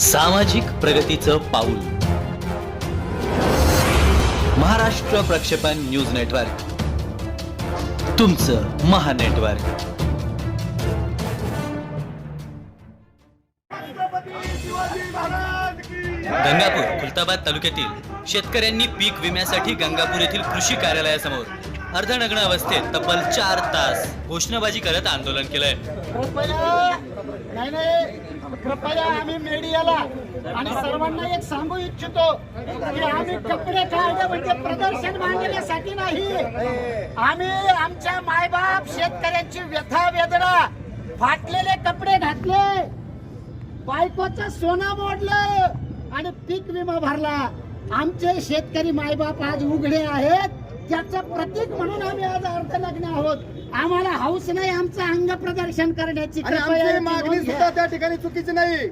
सामाजिक प्रगतीचं पाऊल. महाराष्ट्र प्रक्षेपण न्यूज नेटवर्क. तुमचं महानेटवर्क गंगापूर खुलताबाद तालुक्यातील शेतकऱ्यांनी पीक विम्यासाठी गंगापूर येथील कृषी कार्यालयासमोर अर्धनग्न अवस्थेत तब्बल चार तास घोषणाबाजी करत आंदोलन केलंय. कृपया नाही नाही कृपया आम्ही मीडियाला आणि सर्वांना एक सांगू इच्छितो की आम्ही कपडे काढले म्हणजे प्रदर्शन मांडण्यासाठी नाही. आम्ही आमच्या मायबाप शेतकऱ्यांची व्यथा वेदना फाटलेले कपडे घातले बायकोचं सोनं मोडलं आणि पीक विमा भरला. आमचे शेतकरी मायबाप आज उघडे आहेत. त्याचं प्रतीक म्हणून आम्ही आज अर्धलग्न आहोत. आम्हाला हौस नाही आमचं अंग प्रदर्शन करण्याची आणि कृपया आमची याची मागणी नोंद घ्या. सुद्धा त्या ठिकाणी चुकीची नाही.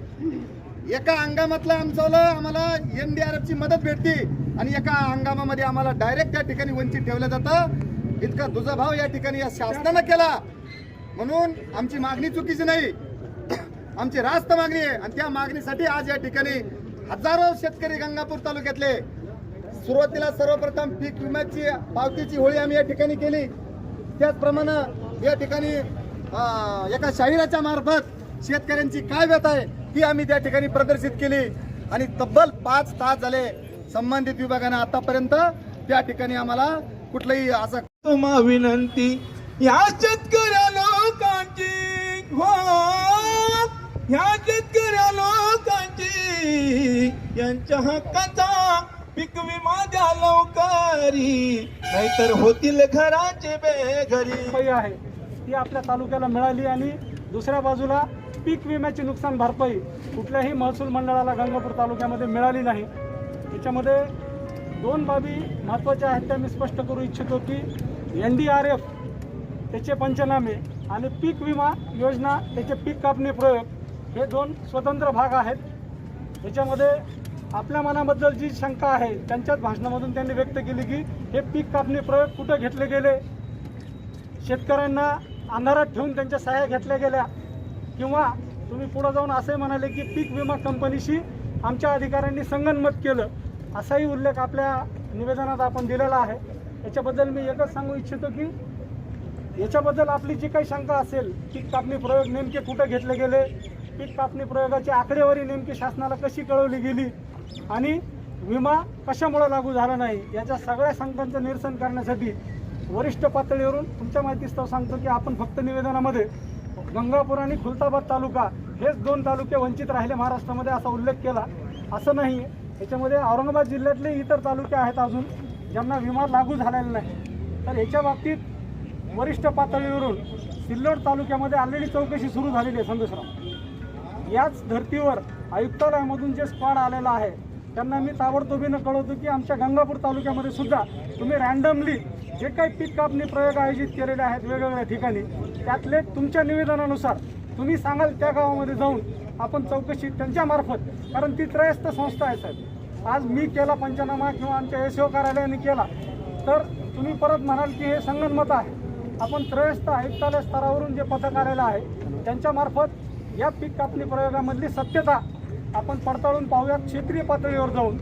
एका हंगामातलं आमचं आम्हाला एनडीआरएफ ची मदत भेटते आणि एका हंगामामध्ये आम्हाला डायरेक्ट त्या ठिकाणी वंचित ठेवलं जातं. इतका दुजाभाव या ठिकाणी या शासनानं केला. म्हणून आमची मागणी चुकीची नाही. आमची रास्त मागणी आहे. आणि त्या मागणीसाठी आज या ठिकाणी हजारो शेतकरी गंगापूर तालुक्यातले सुरुवातीला सर्वप्रथम पीक विम्याची पावतीची होळी आम्ही या ठिकाणी केली. त्याचप्रमाणे या ठिकाणी एका शाहिराच्या मार्फत शेतकऱ्यांची काय व्यथा आहे ती आम्ही त्या ठिकाणी प्रदर्शित केली. आणि तब्बल पाच तास झाले संबंधित विभागाने आतापर्यंत त्या ठिकाणी आम्हाला कुठलंही असं विनंती या शेतकऱ्या लोकांची हो या शेतकऱ्या लोकांची यांच्या हक्काचा पूर्वी विमा द्या लवकरी नाहीतर होतील घराचे बेघरी. आहे. ती आपल्या तालुक्याला मिळाली आणि दुसऱ्या बाजूला पीक विम्याची नुकसान भरपाई कुठल्याही महसूल मंडळाला गंगापूर तालुक्यामध्ये मिळाली नाही. याच्यामध्ये दोन बाबी महत्त्वाच्या आहेत त्या मी स्पष्ट करू इच्छितो की एन डी आर एफ त्याचे पंचनामे आणि पीक विमा योजना त्याचे पीक कापणी प्रयोग हे दोन स्वतंत्र भाग आहेत. याच्यामध्ये आपल्या मनाबद्दल जी शंका आहे त्यांच्याच भाषणामधून त्यांनी व्यक्त केली की हे पीक कापणी प्रयोग कुठं घेतले गेले? शेतकऱ्यांना अंधारात ठेवून त्यांच्या सहाय्या घेतल्या गेल्या. किंवा तुम्ही पुढं जाऊन असे म्हणाले की पीक विमा कंपनीशी आमच्या अधिकाऱ्यांनी संगनमत केलं. असाही उल्लेख आपल्या निवेदनात आपण दिलेला आहे. याच्याबद्दल मी एकच सांगू इच्छितो की याच्याबद्दल आपली जी काही शंका असेल पीक कापणी प्रयोग नेमके कुठं घेतले गेले? पीक कापणी प्रयोगाची आकडेवारी नेमकी शासनाला कशी कळवली गेली? आणि विमा कशामुळे लागू झाला नाही याच्या सगळ्या शंकांचं निरसन करण्यासाठी वरिष्ठ पातळीवरून तुमच्या माहितीस्तव सांगतो की आपण फक्त निवेदनामध्ये गंगापूर आणि खुलताबाद तालुका हेच दोन तालुके वंचित राहिले महाराष्ट्रामध्ये असा उल्लेख केला. असं नाही याच्यामध्ये औरंगाबाद जिल्ह्यातले इतर तालुके आहेत अजून ज्यांना विमा लागू झालेला नाही. तर याच्या बाबतीत वरिष्ठ पातळीवरून सिल्लोड तालुक्यामध्ये ऑलरेडी चौकशी सुरू झालेली आहे संदेशराव याच धर्तीवर आयुक्तालयामधून जे स्क्वॉड आलेला आहे त्यांना मी ताबडतोबीनं कळवतो की आमच्या गंगापूर तालुक्यामध्ये सुद्धा तुम्ही रँडमली जे काही पीक कापणी प्रयोग आयोजित केलेले आहेत वेगवेगळ्या ठिकाणी त्यातले तुमच्या निवेदनानुसार तुम्ही सांगाल त्या गावामध्ये जाऊन आपण चौकशी त्यांच्यामार्फत कारण ती त्रयस्थ संस्था आहे साहेब. आज मी केला पंचनामा किंवा आमच्या एस कार्यालयाने केला तर तुम्ही परत म्हणाल की हे संगनमत आहे. आपण त्रयस्थ आयुक्तालय स्तरावरून जे पथक आलेलं आहे त्यांच्यामार्फत या पीक कापणी प्रयोगामधली सत्यता आपण पडताळून पाहूयात क्षेत्रीय पातळीवर जाऊन.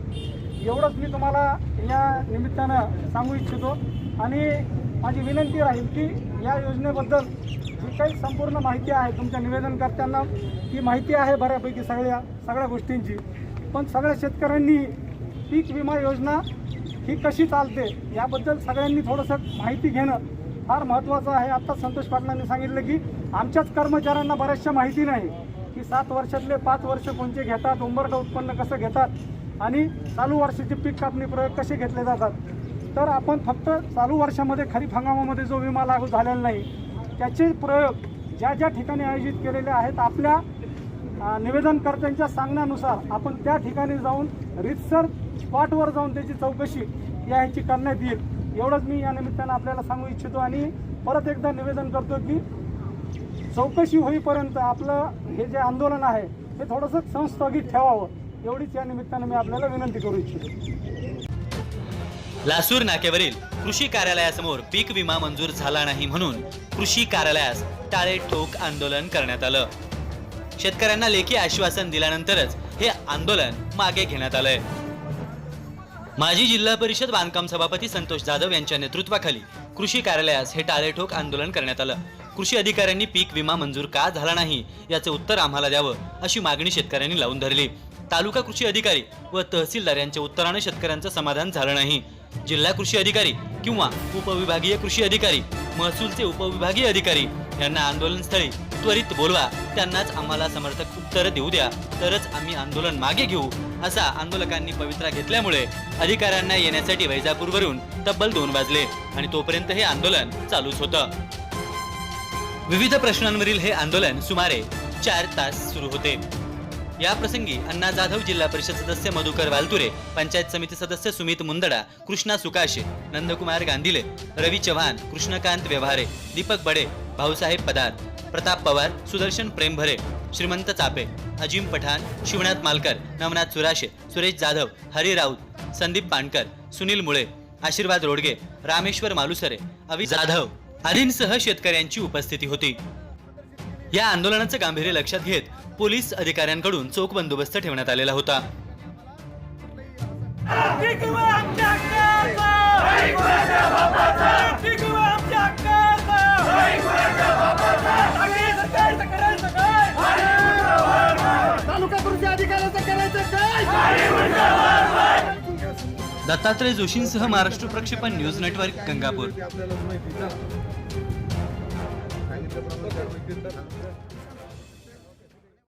एवढंच मी तुम्हाला या निमित्तानं सांगू इच्छितो. आणि माझी विनंती राहील की या योजनेबद्दल जी काही संपूर्ण माहिती आहे तुमच्या निवेदनकर्त्यांना ती माहिती आहे बऱ्यापैकी सगळ्या सगळ्या गोष्टींची. पण सगळ्या शेतकऱ्यांनी पीक विमा योजना ही कशी चालते याबद्दल सगळ्यांनी थोडंसं माहिती घेणं फार महत्त्वाचं आहे. आत्ता संतोष पाटलांनी सांगितलं की आमच्याच कर्मचाऱ्यांना बऱ्याचशा माहिती नाही. की सात वर्षातले पाच वर्ष कोणते घेतात उंबरठं उत्पन्न कसं घेतात आणि चालू वर्षाचे पीक कापणी प्रयोग कसे घेतले जातात. तर आपण फक्त चालू वर्षामध्ये खरीप हंगामामध्ये जो विमा लागू झालेला नाही त्याचे प्रयोग ज्या ज्या ठिकाणी आयोजित केलेले आहेत आपल्या निवेदनकर्त्यांच्या सांगण्यानुसार आपण त्या ठिकाणी जाऊन रितसर स्पॉटवर जाऊन त्याची चौकशी या ह्याची करण्यात येईल. एवढंच मी या निमित्तानं आपल्याला सांगू इच्छितो आणि परत एकदा निवेदन करतो की चौकशी होईपर्यंत आपलं हे जे आंदोलन आहे हे थोडंसं संस्थगित ठेवावं. एवढीच या निमित्तानं मी आपल्याला विनंती करू इच्छितो. लासूर नाक्यावरील कृषी कार्यालयासमोर पीक विमा मंजूर झाला नाही म्हणून कृषी कार्यालयास टाळे ठोक आंदोलन करण्यात आलं. शेतकऱ्यांना लेखी आश्वासन दिल्यानंतरच हे आंदोलन मागे घेण्यात आलंय. माजी जिल्हा परिषद बांधकाम सभापती संतोष जाधव यांच्या नेतृत्वाखाली कृषी कार्यालयास हे टाळेठोक आंदोलन करण्यात आलं. कृषी अधिकाऱ्यांनी पीक विमा मंजूर का झाला नाही याचे उत्तर आम्हाला द्यावं अशी मागणी शेतकऱ्यांनी लावून धरली. तालुका कृषी अधिकारी व तहसीलदार यांच्या उत्तराने शेतकऱ्यांचं समाधान झालं नाही. जिल्हा कृषी अधिकारी किंवा उपविभागीय कृषी अधिकारी महसूलचे उपविभागीय अधिकारी यांना आंदोलनस्थळी त्वरित बोलवा. त्यांनाच आम्हाला समर्थक उत्तर देऊ द्या. तरच आम्ही आंदोलन मागे घेऊ असा आंदोलकांनी पवित्रा घेतल्यामुळे अधिकाऱ्यांना येण्यासाठी वैजापूरवरून तब्बल दोन वाजले आणि तोपर्यंत हे आंदोलन चालूच होतं. विविध प्रश्नांवरील हे आंदोलन सुमारे चार तास सुरू होते. या प्रसंगी अण्णा जाधव जिल्हा परिषद सदस्य मधुकर वालतुरे पंचायत समिती सदस्य सुमित मुंदडा कृष्णा सुकाशे नंदकुमार गांधीले रवी चव्हाण कृष्णकांत व्यवहारे दीपक बडे भाऊसाहेब पदार प्रताप पवार सुदर्शन प्रेमभरे श्रीमंत चापे अजिम पठाण शिवनाथ मालकर नवनाथ सुराशे सुरेश जाधव हरी राऊत संदीप पाणकर सुनील मुळे आशीर्वाद रोडगे रामेश्वर मालुसरे अवि जाधव आदींसह शेतकऱ्यांची उपस्थिती होती. या आंदोलनाचं गांभीर्य लक्षात घेत पोलीस अधिकाऱ्यांकडून चोख बंदोबस्त ठेवण्यात आलेला होता. तालुका करायचं काय? दत्तात्रय जोशींसह महाराष्ट्र प्रक्षेपण न्यूज नेटवर्क गंगापूर. आपल्याला